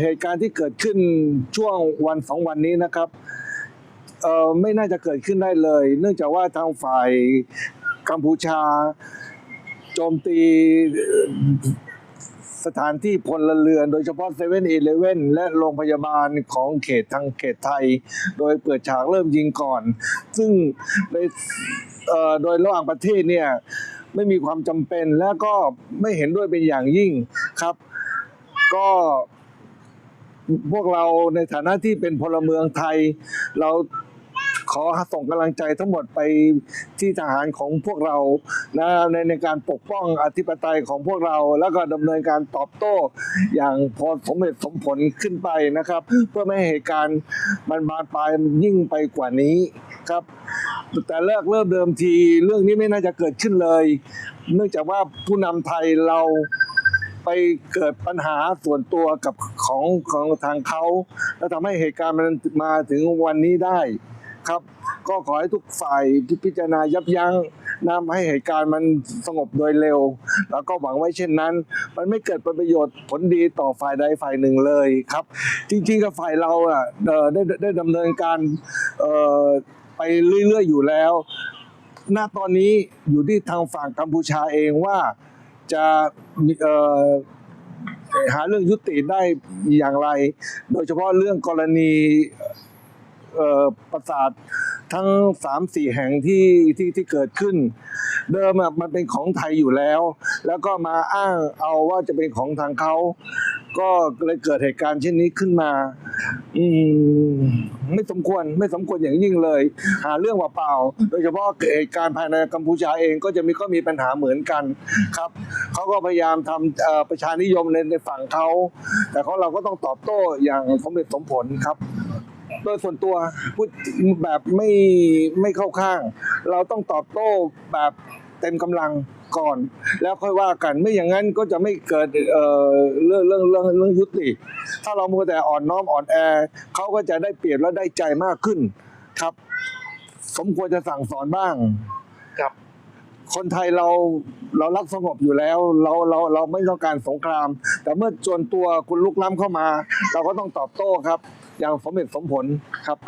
เหตุการณ์ที่เกิดขึ้นช่วงวันสองวันนี้นะครับไม่น่าจะเกิดขึ้นได้เลย เนื่องจากว่าทางฝ่ายกัมพูชา โจมตีสถานที่พลเรือน โดยเฉพาะเซเว่นอีเลเว่นและโรงพยาบาลของเขตทางเขตไทย โดยเปิดฉากเริ่มยิงก่อน ซึ่งในโดยระหว่างประเทศเนี่ยไม่มีความจำเป็นและก็ไม่เห็นด้วยเป็นอย่างยิ่งครับ ก็พวกเราในฐานะที่เป็นพลเมืองไทย เราขอส่งกำลังใจทั้งหมดไปที่ทหารของพวกเรานะในในการปกป้องอธิปไตยของพวกเรา แล้วก็ดำเนินการตอบโต้อย่างพอสมเหตุสมผลขึ้นไปนะครับ เพื่อไม่ให้เหตุการณ์มันบานปลายยิ่งไปกว่านี้ครับ แต่เลิกเริ่มเดิมทีเรื่องนี้ไม่น่าจะเกิดขึ้นเลย เนื่องจากว่าผู้นำไทยเรา ไปเกิดปัญหาส่วนตัวกับของของทางเขาแล้วทำให้เหตุการณ์มันมาถึงวันนี้ได้ครับ ก็ขอให้ทุกฝ่ายที่พิจารณายับยั้งนำให้เหตุการณ์มันสงบโดยเร็ว แล้วก็หวังไว้เช่นนั้น มันไม่เกิดเป็นประโยชน์ผลดีต่อฝ่ายใดฝ่ายหนึ่งเลยครับ จริงๆกับฝ่ายเราอะเอ่อได้ได้ดำเนินการเอ่อไปเรื่อยๆอยู่แล้ว ณตอนนี้อยู่ที่ทางฝั่งกัมพูชาเองว่า จะหาเรื่องยุติได้อย่างไร โดยเฉพาะเรื่องกรณีประสาท ทั้งสามสี่แห่งที่ที่ที่เกิดขึ้น เดิมอะมันเป็นของไทยอยู่แล้ว แล้วก็มาอ้างเอาว่าจะเป็นของทางเขาก็เลยเกิดเหตุการณ์เช่นนี้ขึ้นมา อืมไม่สมควรไม่สมควรอย่างยิ่งเลย หาเรื่องเปล่าๆโดยเฉพาะเหตุการณ์ภายในกัมพูชาเองก็จะมีก็มีปัญหาเหมือนกันครับเขาก็พยายามทำประชานิยมในในฝั่งเขาแต่ของเราก็ต้องตอบโต้อย่างสมเหตุสมผลครับ โดยส่วนตัวพูดแบบไม่ไม่เข้าข้าง เราต้องตอบโต้แบบเต็มกำลังก่อน แล้วค่อยว่ากันไม่อย่างนั้นก็จะไม่เกิดเอ่อเรื่องเรื่องเรื่องเรื่องยุติ ถ้าเรามัวแต่อ่อนน้อมอ่อนแอเขาก็จะได้เปรียบและได้ใจมากขึ้นครับ สมควรจะสั่งสอนบ้าง คนไทยเราเรารักสงบอยู่แล้ว เราเราเราไม่ต้องการสงคราม แต่เมื่อจวนตัวคุณลุกล้ำเข้ามา เราก็ต้องตอบโต้ครับ อย่างสมเหตุสมผลครับ